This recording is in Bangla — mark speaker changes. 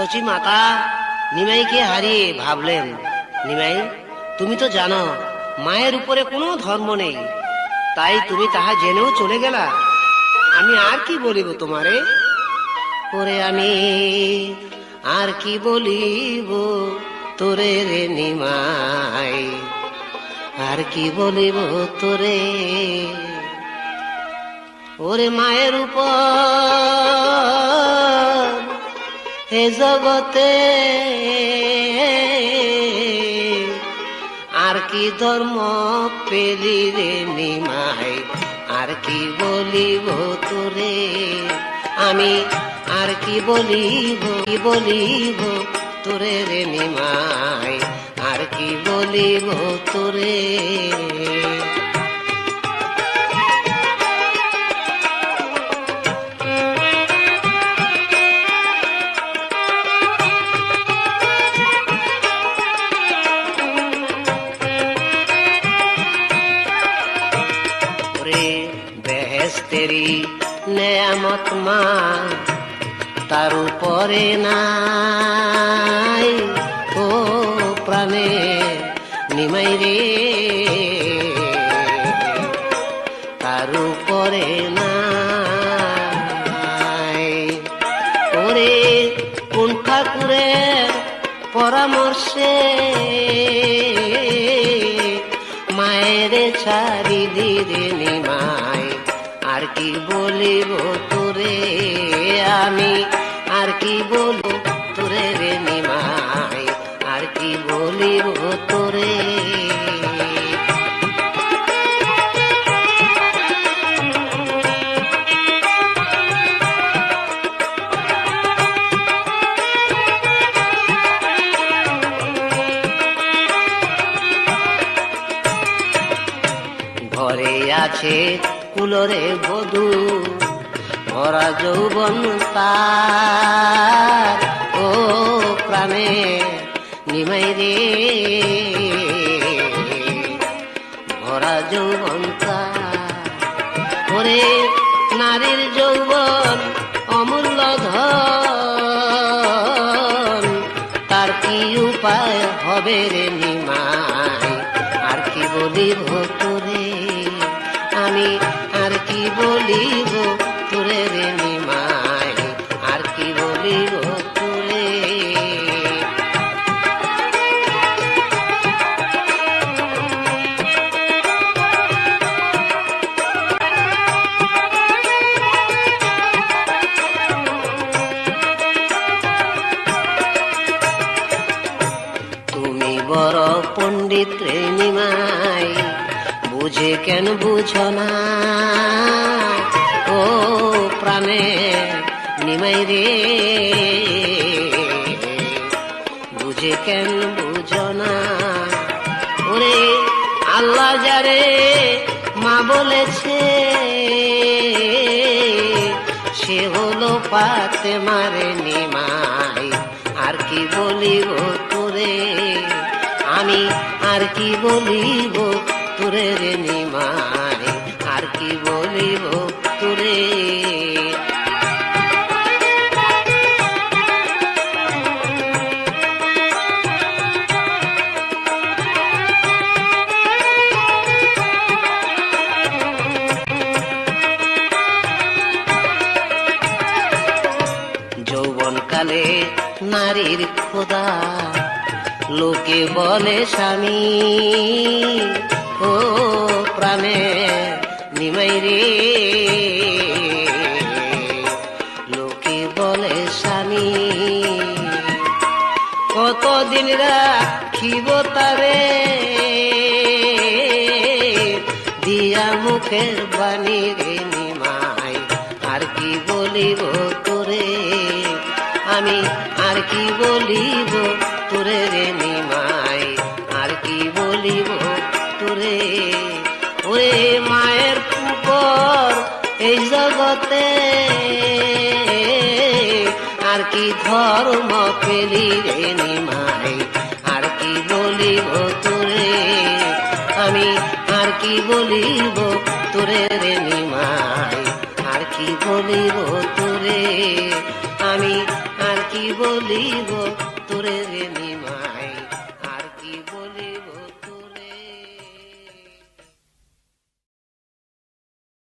Speaker 1: সচি মাতা, নিমাইকে হারিয়ে ভাবলেন, নিমাই, তুমি তো জানো, মায়ের উপরে কোনো ধর্ম নেই, তাই তুমি তাহা জেনেও চলে গেলা। আমি আর কি বলিব তোমারে? ওরে আমি আর কি বলিব তোরে রে নিমাই? আর কি বলিব তোরে? ওরে মায়ের উপর হে জগতে আর কি ধর্ম পেলি রে নিমাই? আর কি বলিব তোরে? আমি আর কি বলিব কি বলিব তোরে রে নিমাই? আর কি বলিব তোরে? বেহেস্তেরি নেয়ামত মা, তার উপরে নাই। ও প্রাণে নিমাই রে, তার উপরে নাই। ওরে কোন ঠাকুরের পরামর্শে মায়ের ছাড়ি দিরে নিমাই আর কি বলিব তোরে আমি? আর কি বলব তোরে রে নিমাই? আর কি বলিব তোরে? ঘরে আছে কুলরে বধু ভরা যৌবন তার। ও প্রাণে নিমাই রে ভরা যৌবন ওরে নারীর যৌবন অমূল্য ধন, তার কি উপায় হবে রে নিমাই? আর কি বলিব তোরে? আমি কি বলিব তোরে রে নিমাই আর কি বলিব তুমি বড় পণ্ডিত রে নিমাই বুঝে কেন বুঝো না? ও প্রাণে নিমাই রে। বুঝে কেন বুঝো না? ওরে আল্লাহ যারে মা বলেছে, সে হলো পাতে মারে নিমাই। আর কি বলিব তোরে? আমি আর কি বলিব তোরে রে নিমাই আর কি বলিব তোরে? যৌবনকালে নারীর খোদা লোকে বলে স্বামী। ও প্রাণে নিমাই রে। লোকে বলে, স্বামী, কতদিন রাখিব তারে? দিয়া মুখের বাণী রে নিমাই, আর কি বলিব তোরে? আমি আর কি বলিব তোরে রে নিমাই, আর কি বলিব এই জগতে আর কি ধর্ম পেলি রে নিমাই? আর কি বলিব তোরে? আমি আর কি বলিব তোরে রে নিমাই? আর কি বলিব তোরে? আমি আর কি বলিব তোরে রে